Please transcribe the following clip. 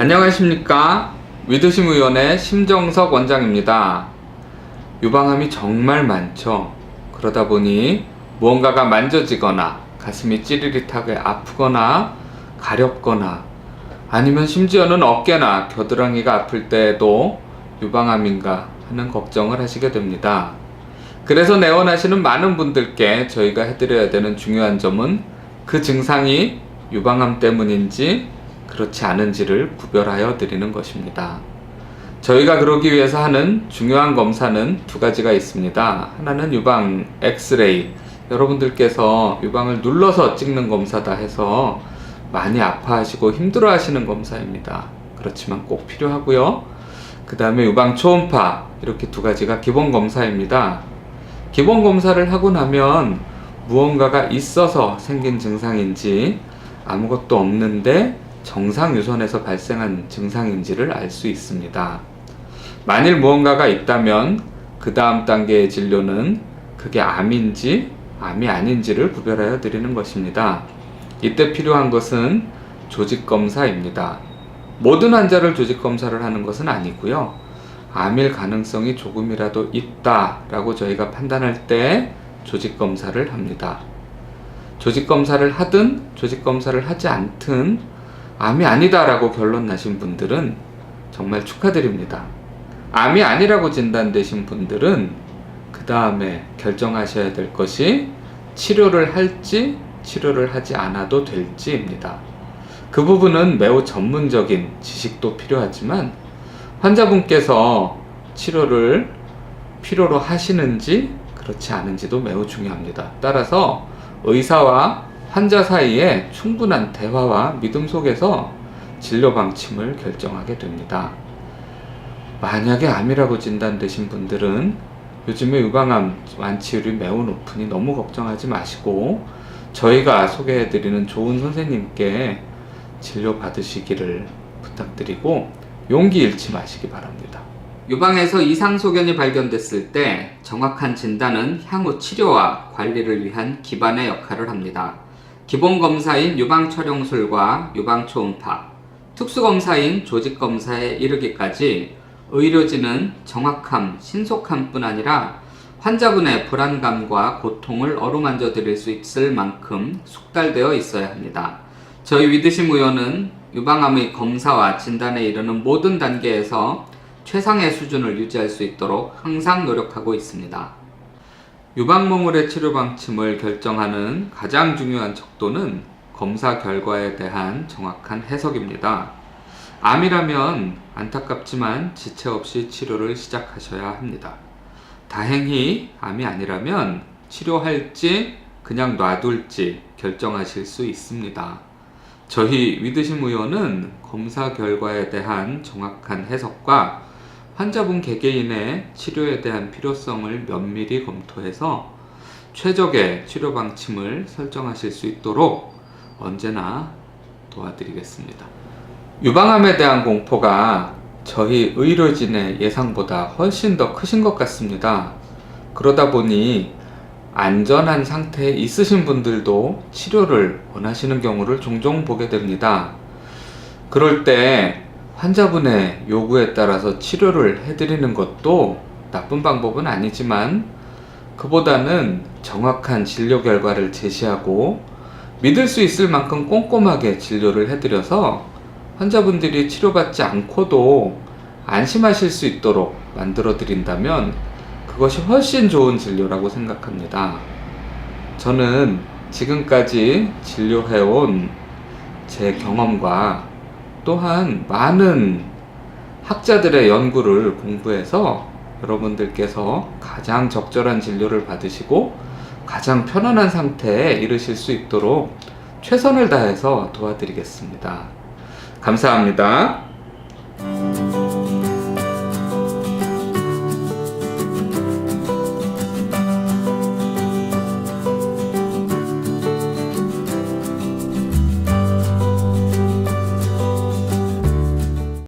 안녕하십니까 위드심 의원의 심정석 원장입니다. 유방암이 정말 많죠. 그러다 보니 무언가가 만져지거나 가슴이 찌릿하게 아프거나 가렵거나 아니면 심지어는 어깨나 겨드랑이가 아플 때에도 유방암인가 하는 걱정을 하시게 됩니다. 그래서 내원하시는 많은 분들께 저희가 해드려야 되는 중요한 점은 그 증상이 유방암 때문인지 그렇지 않은지를 구별하여 드리는 것입니다. 저희가 그러기 위해서 하는 중요한 검사는 두 가지가 있습니다. 하나는 유방 엑스레이. 여러분들께서 유방을 눌러서 찍는 검사다 해서 많이 아파하시고 힘들어 하시는 검사입니다. 그렇지만 꼭 필요하고요. 그 다음에 유방 초음파. 이렇게 두 가지가 기본 검사입니다. 기본 검사를 하고 나면 무언가가 있어서 생긴 증상인지 아무것도 없는데 정상 유선에서 발생한 증상인지를 알 수 있습니다. 만일 무언가가 있다면 그 다음 단계의 진료는 그게 암인지 암이 아닌지를 구별하여 드리는 것입니다. 이때 필요한 것은 조직 검사입니다. 모든 환자를 조직 검사를 하는 것은 아니고요. 암일 가능성이 조금이라도 있다라고 저희가 판단할 때 조직 검사를 합니다. 조직 검사를 하든 조직 검사를 하지 않든 암이 아니다라고 결론 나신 분들은 정말 축하드립니다. 암이 아니라고 진단되신 분들은 그 다음에 결정하셔야 될 것이 치료를 할지 치료를 하지 않아도 될지입니다. 그 부분은 매우 전문적인 지식도 필요하지만 환자분께서 치료를 필요로 하시는지 그렇지 않은지도 매우 중요합니다. 따라서 의사와 환자 사이에 충분한 대화와 믿음 속에서 진료 방침을 결정하게 됩니다. 만약에 암이라고 진단되신 분들은 요즘에 유방암 완치율이 매우 높으니 너무 걱정하지 마시고 저희가 소개해드리는 좋은 선생님께 진료 받으시기를 부탁드리고 용기 잃지 마시기 바랍니다. 유방에서 이상 소견이 발견됐을 때 정확한 진단은 향후 치료와 관리를 위한 기반의 역할을 합니다. 기본 검사인 유방 촬영술과 유방 초음파, 특수 검사인 조직 검사에 이르기까지 의료진은 정확함, 신속함뿐 아니라 환자분의 불안감과 고통을 어루만져 드릴 수 있을 만큼 숙달되어 있어야 합니다. 저희 위드심 의원은 유방암의 검사와 진단에 이르는 모든 단계에서 최상의 수준을 유지할 수 있도록 항상 노력하고 있습니다. 유방몽울의 치료 방침을 결정하는 가장 중요한 척도는 검사 결과에 대한 정확한 해석입니다. 암이라면 안타깝지만 지체 없이 치료를 시작하셔야 합니다. 다행히 암이 아니라면 치료할지 그냥 놔둘지 결정하실 수 있습니다. 저희 위드심 의원은 검사 결과에 대한 정확한 해석과 환자분 개개인의 치료에 대한 필요성을 면밀히 검토해서 최적의 치료 방침을 설정하실 수 있도록 언제나 도와드리겠습니다. 유방암에 대한 공포가 저희 의료진의 예상보다 훨씬 더 크신 것 같습니다. 그러다 보니 안전한 상태에 있으신 분들도 치료를 원하시는 경우를 종종 보게 됩니다. 그럴 때 환자분의 요구에 따라서 치료를 해드리는 것도 나쁜 방법은 아니지만 그보다는 정확한 진료 결과를 제시하고 믿을 수 있을 만큼 꼼꼼하게 진료를 해드려서 환자분들이 치료받지 않고도 안심하실 수 있도록 만들어 드린다면 그것이 훨씬 좋은 진료라고 생각합니다. 저는 지금까지 진료해온 제 경험과 또한 많은 학자들의 연구를 공부해서 여러분들께서 가장 적절한 진료를 받으시고 가장 편안한 상태에 이르실 수 있도록 최선을 다해서 도와드리겠습니다. 감사합니다.